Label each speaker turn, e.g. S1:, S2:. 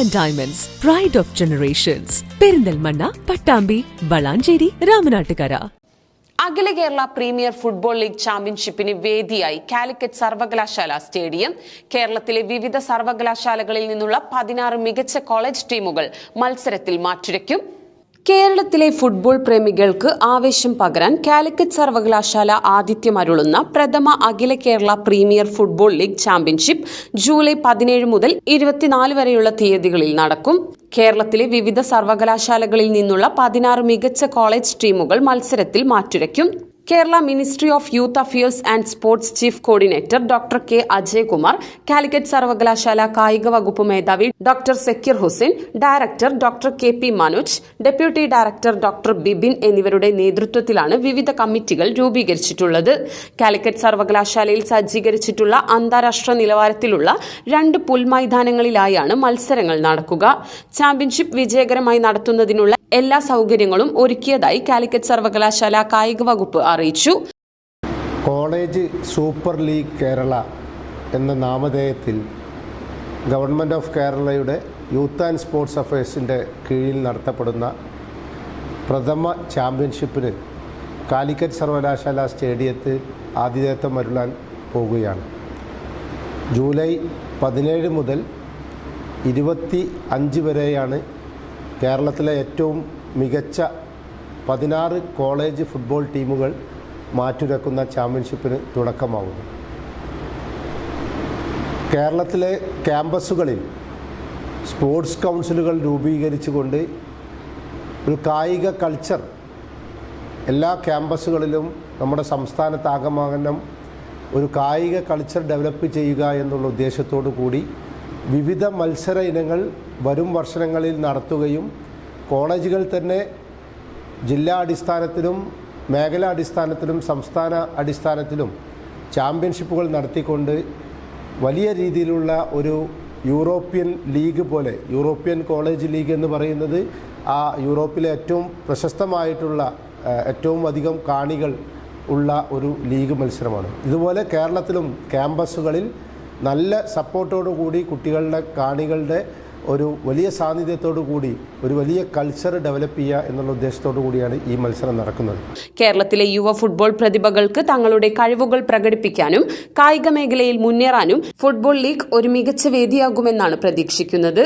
S1: And diamonds pride of generations Perinthalmanna Pattambi Valanchery Ramanattukara
S2: Akhila Kerala premier football league ചാമ്പ്യൻഷിപ്പിന് വേദിയായി കാലിക്കറ്റ് സർവകലാശാല stadium. കേരളത്തിലെ വിവിധ സർവകലാശാലകളിൽ നിന്നുള്ള പതിനാറ് മികച്ച കോളേജ് ടീമുകൾ മത്സരത്തിൽ മാറ്റുരയ്ക്കും. കേരളത്തിലെ ഫുട്ബോൾ പ്രേമികൾക്ക് ആവേശം പകരാൻ കാലിക്കറ്റ് സർവകലാശാല ആതിഥ്യമരുളുന്ന പ്രഥമ അഖില Kerala premier football league championship July പതിനേഴ് മുതൽ ഇരുപത്തിനാല് വരെയുള്ള തീയതികളിൽ നടക്കും. കേരളത്തിലെ വിവിധ സർവകലാശാലകളിൽ നിന്നുള്ള പതിനാറ് മികച്ച കോളേജ് ടീമുകൾ മത്സരത്തിൽ മാറ്റുരയ്ക്കും. Kerala ministry of youth affairs and sports chief coordinator doctor K Ajaykumar Calicut സർവകലാശാല കായിക വകുപ്പ് മേധാവി doctor Zakir Hussain director doctor K P Manoj deputy director doctor Bibin എന്നിവരുടെ നേതൃത്വത്തിലാണ് വിവിധ കമ്മിറ്റികൾ രൂപീകരിച്ചിട്ടുള്ളത്. കാലിക്കറ്റ് സർവകലാശാലയിൽ സജ്ജീകരിച്ചിട്ടുള്ള അന്താരാഷ്ട്ര നിലവാരത്തിലുള്ള രണ്ട് പുൽമൈതാനങ്ങളിലായാണ് മത്സരങ്ങൾ നടക്കുക. ചാമ്പ്യൻഷിപ്പ് വിജയകരമായി നടത്തുന്നതിനുള്ള എല്ലാ സൗകര്യങ്ങളും ഒരുക്കിയതായി കാലിക്കറ്റ് സർവകലാശാല കായിക വകുപ്പ് അറിയിച്ചു.
S3: കോളേജ് സൂപ്പർ ലീഗ് കേരള എന്ന നാമധേയത്തിൽ ഗവൺമെന്റ് ഓഫ് കേരളയുടെ യൂത്ത് ആൻഡ് സ്പോർട്സ് അഫയേഴ്സിന്റെ കീഴിൽ നടത്തപ്പെടുന്ന പ്രഥമ ചാമ്പ്യൻഷിപ്പിന് കാലിക്കറ്റ് സർവകലാശാല സ്റ്റേഡിയത്തിൽ ആതിഥേയത്വം വരുളാൻ പോകുകയാണ്. ജൂലൈ പതിനേഴ് മുതൽ ഇരുപത്തി അഞ്ച് വരെയാണ് കേരളത്തിലെ ഏറ്റവും മികച്ച പതിനാറ് കോളേജ് ഫുട്ബോൾ ടീമുകൾ മാറ്റുരക്കുന്ന ചാമ്പ്യൻഷിപ്പിന് തുടക്കമാകുന്നു കേരളത്തിലെ ക്യാമ്പസുകളിൽ സ്പോർട്സ് കൗൺസിലുകൾ രൂപീകരിച്ചുകൊണ്ട് ഒരു കായിക കൾച്ചർ എല്ലാ ക്യാമ്പസുകളിലും നമ്മുടെ സംസ്ഥാനത്താകമാനം ഒരു കായിക കൾച്ചർ ഡെവലപ്പ് ചെയ്യുക എന്നുള്ള ഉദ്ദേശത്തോടു കൂടി വിവിധ മത്സര ഇനങ്ങൾ വരും വർഷങ്ങളിൽ നടത്തുകയും കോളേജുകൾ തന്നെ ജില്ലാ അടിസ്ഥാനത്തിലും മേഖലാ അടിസ്ഥാനത്തിലും സംസ്ഥാന അടിസ്ഥാനത്തിലും ചാമ്പ്യൻഷിപ്പുകൾ നടത്തിക്കൊണ്ട് വലിയ രീതിയിലുള്ള ഒരു യൂറോപ്യൻ ലീഗ് പോലെ യൂറോപ്യൻ കോളേജ് ലീഗ് എന്ന് പറയുന്നത് ആ യൂറോപ്പിലെ ഏറ്റവും പ്രശസ്തമായിട്ടുള്ള ഏറ്റവും അധികം കാണികൾ ഉള്ള ഒരു ലീഗ് മത്സരമാണ്. ഇതുപോലെ കേരളത്തിലും ക്യാമ്പസുകളിൽ നല്ല സപ്പോർട്ടോടു കൂടി കുട്ടികളുടെ കാണികളുടെ ഒരു വലിയ സാന്നിധ്യത്തോടു കൂടി ഒരു വലിയ കൾച്ചർ ഡെവലപ്പ് ചെയ്യുക എന്നുള്ള ഉദ്ദേശത്തോടു കൂടിയാണ് ഈ മത്സരം നടക്കുന്നത്.
S2: കേരളത്തിലെ യുവ ഫുട്ബോൾ പ്രതിഭകൾക്ക് തങ്ങളുടെ കഴിവുകൾ പ്രകടിപ്പിക്കാനും കായിക മേഖലയിൽ മുന്നേറാനും ഫുട്ബോൾ ലീഗ് ഒരു മികച്ച വേദിയാകുമെന്നാണ് പ്രതീക്ഷിക്കുന്നത്.